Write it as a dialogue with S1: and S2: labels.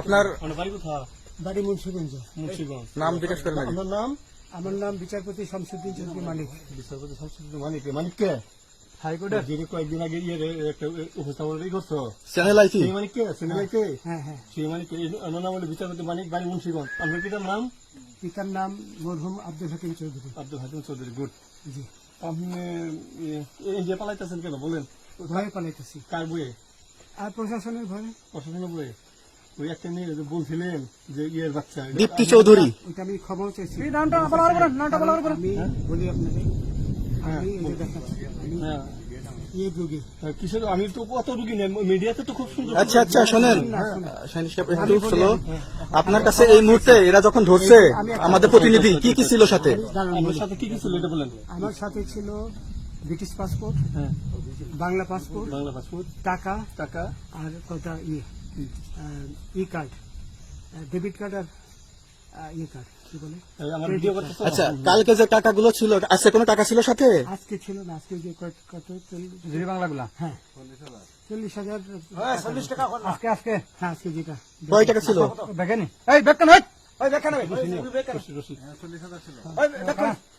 S1: আপনার
S2: বাড়ি
S3: মুন্সিগঞ্জ
S1: নাম জিজ্ঞেস করেন।
S2: আপনার নাম
S3: আমার নাম বিচারপতি শামসুদ্দিন চৌধুরী মালিক
S2: বিচারপতি সংসদ মানিক মানিক কে হাইকোর্টের যিনি কয়েকদিন আগে ইয়ে একটা উপস্থাপন করছ
S1: চ্যানেল
S2: সেই মানিক কে সিনেমাই
S3: হ্যাঁ হ্যাঁ
S2: সেই মানিক কে নাম হলো বিচারপতি মানিক বাড়ি মুন্সিগঞ্জ আপনার পিতার নাম
S3: পিতার নাম মরহুম আব্দুল হাকিম চৌধুরী
S2: আব্দুল হাকিম চৌধুরী গুড
S3: জি
S2: আপনি পালাইতেছেন কেন বলেন
S3: ভয়ে পালাইতেছি
S2: কার বইয়ে
S3: আর প্রশাসনের ভয়ে
S2: প্রশাসনের বইয়ে ওই একটা মেয়ে বলছিলেন যে ইয়ের বাচ্চা
S1: দীপ্তি চৌধুরী।
S3: ওইটা আমি খবর চাইছি।
S2: নামটা বলার পরে নামটা বলার পরে
S3: আমি বলি আপনাকে আমি এই দেখাচ্ছি। আমি
S2: হ্যাঁ।
S3: রোগী
S2: কিসের আমি তো অত রুগী নেই মিডিয়াতে তো খুব সুন্দর
S1: আচ্ছা আচ্ছা শোনেন। স্লো আপনার কাছে এই মুহূর্তে এরা যখন ধরছে আমাদের প্রতিনিধি কি কি ছিল সাথে?
S3: বলি।
S2: সাথে কি কি ছিল এটা বলেন।
S3: আমার সাথে ছিল ব্রিটিশ পাসপোর্ট
S2: হ্যাঁ।
S3: বাংলা পাসপোর্ট
S2: বাংলা পাসপোর্ট
S3: টাকা
S2: টাকা।
S3: আর কটা ইয়ে ই কার্ড ডেবিট কার্ড আর ইয়ে কার্ড কি বলে?
S2: এই আমার ভিডিও করতে
S1: আচ্ছা কালকে যে টাকাগুলো ছিল আজকে কোনো টাকা ছিল সাথে?
S3: আজকে ছিল না আজকে যে কত কত? চল্লিশ
S2: বাংলাগুলা
S3: হ্যাঁ। চল্লিশ হাজার
S2: চল্লিশ টাকা আজকে আজকে।
S3: হ্যাঁ আজকে যেটা।
S1: কয় টাকা ছিল?
S2: দেখেনি? এই ওই বেকান